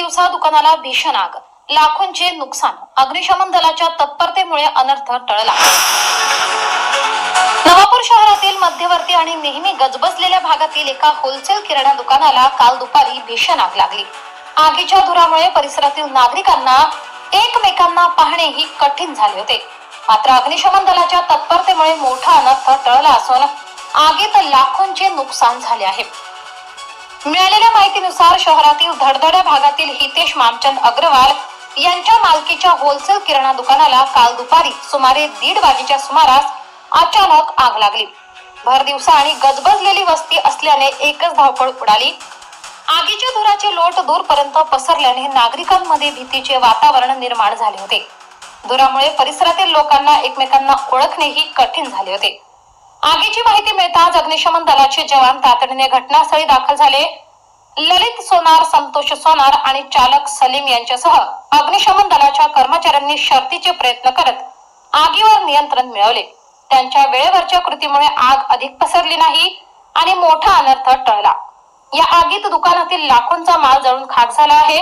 भर दिवसा दुकानाला भीषण आग. लाखोंचे नुकसान. अग्निशमन दलाच्या तत्परतेमुळे अनर्थ टळला. नवापूर शहरातील मध्यवर्ती आणि नेहमी गजबजलेल्या भागातील एका होलसेल किराणा दुकानाला काल दुपारी भीषण आग लागली. आगीच्या धुरामुळे परिसरातील नागरिकांना एकमेकांना पाहणेही कठीण झाले होते. मात्र अग्निशमन दलाच्या तत्परतेमुळे मोठा अनर्थ टळला असून आगीत लाखोंचे नुकसान झाले आहे. मिळालेल्या माहितीनुसार शहरातील धडधड्या भागातील हितेश मामचंद अग्रवाल यांच्या मालकीच्या होलसेल किराणा दुकानाला काल दुपारी सुमारे दीड वाजेच्या सुमारास अचानक आग लागली. भर दिवसा आणि गजबजलेली वस्ती असल्याने एकच धावपळ उडाली. आगीच्या धुराचे लोट दूरपर्यंत पसरल्याने नागरिकांमध्ये भीतीचे वातावरण निर्माण झाले होते. धुरामुळे परिसरातील लोकांना एकमेकांना ओळखणेही कठीण झाले होते. आगीची माहिती मिळताच अग्निशमन दलाचे जवान तातडीने घटनास्थळी दाखल झाले. ललित सोनार संतोष सोनार आणि चालक सलीम यांच्यासह अग्निशमन दलाच्या कर्मचाऱ्यांनी शर्तीचे प्रयत्न करत आगीवर नियंत्रण मिळवले. त्यांच्या वेळेवरच्या कृतीमुळे आग अधिक पसरली नाही आणि मोठा अनर्थ टळला. या आगीत दुकानातील लाखोंचा माल जळून खाक झाला आहे.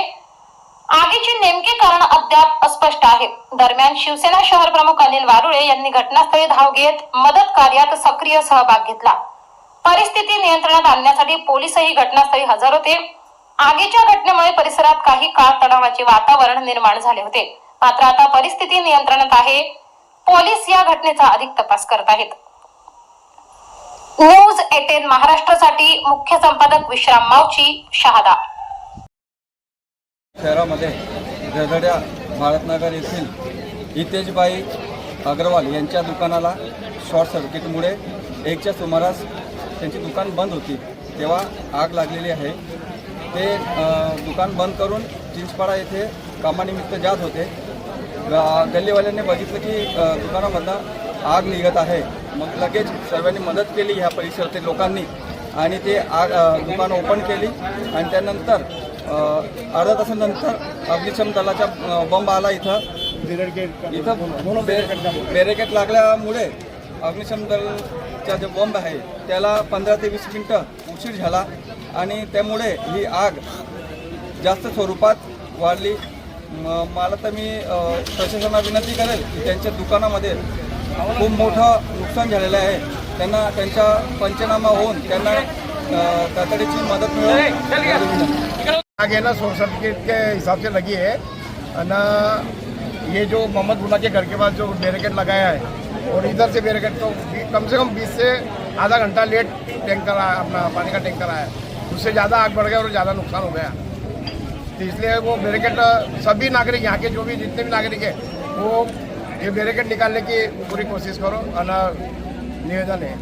आगीचे नेमके कारण अद्याप अस्पष्ट आहे. दरम्यान शिवसेना शहर प्रमुख अनिल वारुळे यांनी घटनास्थळी धाव घेत मदत कार्यात सक्रिय सहभाग घेतला. परिस्थिती नियंत्रणात आणण्यासाठी पोलीसही घटनास्थळी हजर होते. आगीच्या घटनेमुळे परिसरात काही काळ तणावाचे वातावरण निर्माण झाले होते. मात्र आता परिस्थिती नियंत्रणात आहे. पोलीस या घटनेचा अधिक तपास करत आहेत. न्यूज एटेन महाराष्ट्रासाठी मुख्य संपादक विश्राम मावची शहादा. शहरामध्ये गडगड्या भारतनगर येथील हितेशबाई अग्रवाल यांच्या दुकानाला शॉर्ट सर्किटमुळे एकच्या सुमारास त्यांची दुकान बंद होती. तेव्हा आग लागलेली आहे. ते दुकान बंद करून चिंचपाडा येथे कामानिमित्त जात होते. ग- गल्लीवाल्यांनी बघितलं की दुकानामधनं आग निघत आहे. मग लगेच सर्वांनी मदत केली ह्या परिसरातील लोकांनी आणि ते आग दुकान ओपन केली आणि त्यानंतर अर्धा अर्ध्या तासानंतर अग्निशमन दलाचा बंब आला इथं. इथं बे- बॅरिकेड लागल्यामुळे अग्निशमन दलचा जो बंब आहे त्याला पंधरा ते वीस मिनटं उशीर झाला आणि त्यामुळे ही आग जास्त स्वरूपात वाढली. मला तर मी प्रशासनाला विनंती करेल की त्यांच्या दुकानामध्ये खूप मोठं नुकसान झालेलं आहे. त्यांना त्यांचा पंचनामा होऊन त्यांना तातडीची मदत मिळेल. आग ना शॉर्ट सर्टिफिकेट के हिसाब से लगी है। और ये जो मोहम्मद बुला के घर के पास जो बैरिकेड लगाया है, और इधर से बैरिकेड तो कम से कम 20 से आधा घंटा लेट टैंकर आया अपना पानी का टैंकर आया उससे ज़्यादा आग बढ़ गया और ज़्यादा नुकसान हो गया। तो इसलिए वो बैरिकेड सभी नागरिक यहाँ के जो भी जितने भी नागरिक हैं, वो ये बैरिकेड निकालने की पूरी कोशिश करो, और निवेदन है।